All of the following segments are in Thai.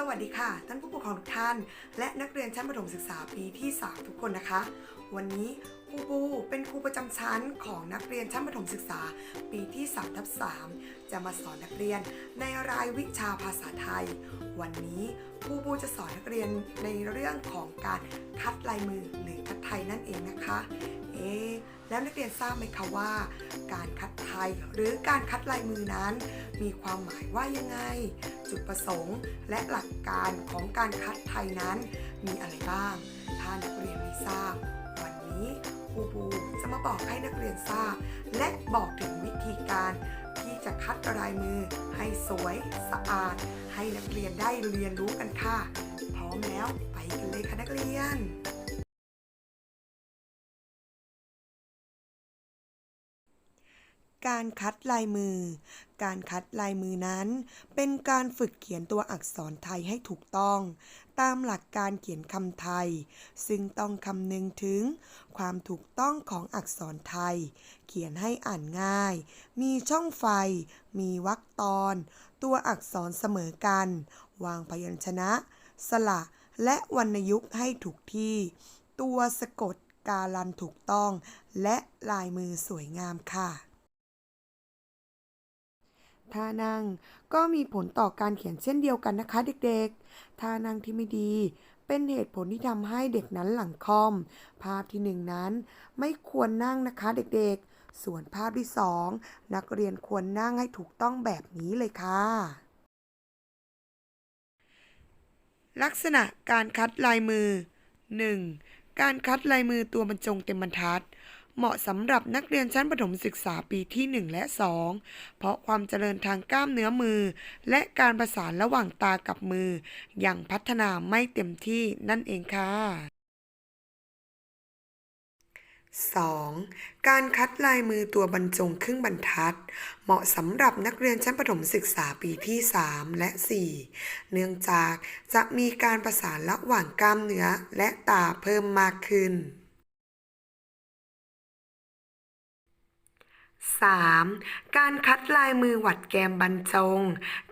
สวัสดีค่ะ ท่านผู้ปกครองทุกท่าน และนักเรียนชั้นประถมศึกษาปีที่3ทุกคนนะคะ วันนี้ครูปูเป็นครูประจำชั้นของนักเรียนชั้นประถมศึกษา ปีที่3ทับ3จะมาสอนนักเรียนในรายวิชาภาษาไทย วันนี้ครูปูจะสอนนักเรียนในเรื่องของการคัดลายมือหรือคัดไทยนั่นเองนะคะเอ๊แล้วนักเรียนทราบไหมคะว่า การคัดไทยหรือการคัดลายมือนั้น มีความหมายว่ายังไง จุดประสงค์ และหลักการของการคัดไทยนั้น มีอะไรบ้าง ถ้านักเรียนไม่ทราบ วันนี้ครูบูจะมาบอกให้นักเรียนทราบ และบอกถึงวิธีการที่จะคัดลายมือ ให้สวยสะอาด ให้นักเรียนได้เรียนรู้กันค่ะ พร้อมแล้วไปกันเลยค่ะนักเรียน การคัดลายมือ การคัดลายมือนั้น เป็นการฝึกเขียนตัวอักษรไทยให้ถูกต้อง ตามหลักการเขียนคำไทย ซึ่งต้องคำนึงถึง ความถูกต้องของอักษรไทย เขียนให้อ่านง่าย มีช่องไฟ มีวรรคตอน ตัวอักษรเสมอกัน วางพยัญชนะ สระ และวรรณยุกต์ให้ถูกที่ ตัวสะกดการันถูกต้อง และลายมือสวยงามค่ะ ท่านั่งก็มีผลต่อการเขียนเช่นเดียวกันนะคะเด็กๆ ท่านั่งที่ไม่ดี เป็นเหตุผลที่ทำให้เด็กนั้นหลังคอม ภาพที่หนึ่งนั้น ไม่ควรนั่งนะคะเด็กๆ ส่วนภาพที่สองนักเรียนควรนั่งให้ถูกต้องแบบนี้เลยค่ะ ลักษณะการคัดลายมือ 1. การคัดลายมือตัวบรรจงเต็มบรรทัด เหมาะสำหรับนักเรียนชั้นประถมศึกษาปีที่ 1 และ 2 เพราะความเจริญทางกล้ามเนื้อมือ และการประสานระหว่างตากับมือยังพัฒนาไม่เต็มที่นั่นเองค่ะ 2. การคัดลายมือตัวบรรจงครึ่งบรรทัด เหมาะสำหรับนักเรียนชั้นประถมศึกษาปีที่ 3 และ 4 เนื่องจากจะมีการประสานระหว่างกล้ามเนื้อและตาเพิ่มมากขึ้น 3. การคัดลายมือหวัดแกมบรรจง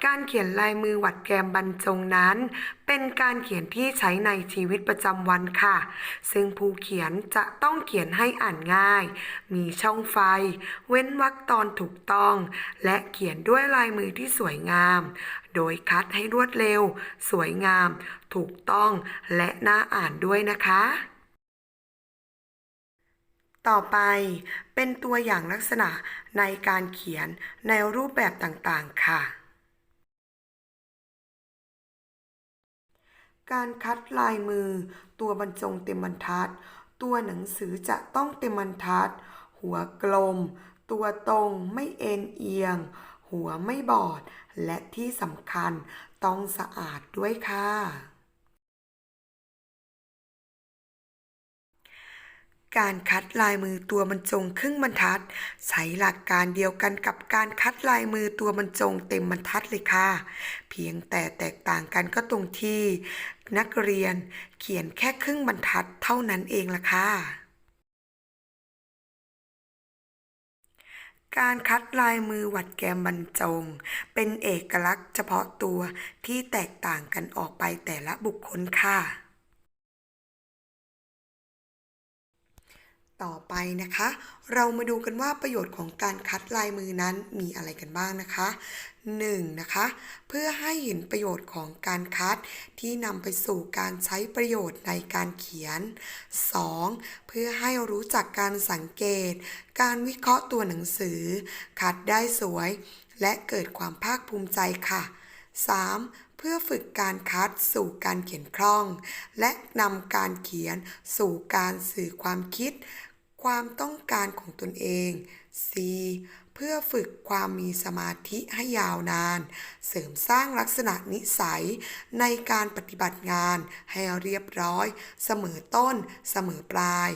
การเขียนลายมือหวัดแกมบรรจงนั้น เป็นการเขียนที่ใช้ในชีวิตประจำวันค่ะ ซึ่งผู้เขียนจะต้องเขียนให้อ่านง่าย มีช่องไฟ เว้นวรรคตอนถูกต้อง และเขียนด้วยลายมือที่สวยงาม โดยคัดให้รวดเร็ว สวยงาม ถูกต้อง และน่าอ่านด้วยนะคะ ต่อไปเป็นตัวอย่างลักษณะในการเขียนในรูปแบบต่างๆ ค่ะ การคัดลายมือ ตัวบรรจงเต็มบรรทัด ตัวหนังสือจะต้องเต็มบรรทัด หัวกลม ตัวตรงไม่เอ็นเอียง หัวไม่บอด และที่สำคัญต้องสะอาดด้วยค่ะ การคัดลายมือตัวบรรจงครึ่งบรรทัด ใช้หลักการเดียวกันกับการคัดลายมือตัวบรรจงเต็มบรรทัดเลยค่ะ เพียงแต่แตกต่างกันก็ตรงที่ นักเรียนเขียนแค่ครึ่งบรรทัดเท่านั้นเองล่ะค่ะการคัดลายมือหวัดแกมบรรจง เป็นเอกลักษณ์เฉพาะตัวที่แตกต่างกันออกไปแต่ละบุคคลค่ะ ต่อไปนะคะ เรามาดูกันว่าประโยชน์ของการคัดลายมือนั้นมีอะไรกันบ้างนะคะ 1. นะคะ เพื่อให้เห็นประโยชน์ของการคัดที่นำไปสู่การใช้ประโยชน์ในการเขียน 2. เพื่อให้รู้จักการสังเกต การวิเคราะห์ตัวหนังสือ คัดได้สวย และเกิดความภาคภูมิใจค่ะ 3. เพื่อฝึกการคัดสู่การเขียนคล่อง และนำการเขียนสู่การสื่อความคิด ความต้องการของตนเอง 4. เพื่อฝึกความมีสมาธิให้ยาวนาน เสริมสร้างลักษณะนิสัยในการปฏิบัติงานให้เรียบร้อย เสมอต้น เสมอปลาย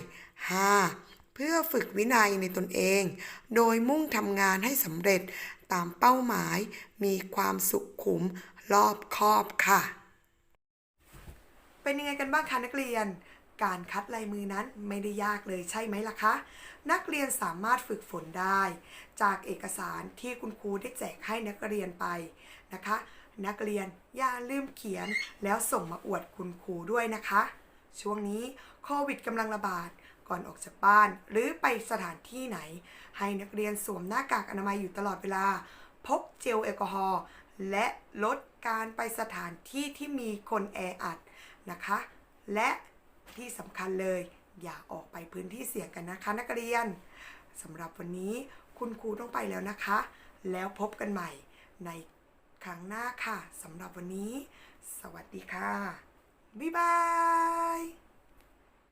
5. เพื่อฝึกวินัยในตนเอง โดยมุ่งทำงานให้สำเร็จ ตามเป้าหมาย มีความสุขุมรอบคอบค่ะ เป็นยังไงกันบ้างคะนักเรียน การคัดลายมือนั้นไม่ได้ยากเลยใช่ไหมล่ะคะ นักเรียนสามารถฝึกฝนได้ จากเอกสารที่คุณครูได้แจกให้นักเรียนไปนะคะ นักเรียนอย่าลืมเขียนแล้วส่งมาอวดคุณครูด้วยนะคะ ช่วงนี้โควิดกำลังระบาด ก่อนออกจากบ้าน หรือไปสถานที่ไหน ให้นักเรียนสวมหน้ากากอนามัยอยู่ตลอดเวลา พกเจลแอลกอฮอล์และลดการไปสถานที่ที่มีคนแออัดนะคะ และที่สำคัญเลย อย่าออกไปพื้นที่เสี่ยงกันนะคะนักเรียนสำหรับวันนี้คุณครูต้องไปแล้วนะคะ แล้วพบกันใหม่ในครั้งหน้าค่ะสำหรับวันนี้ สวัสดีค่ะ บ๊ายบาย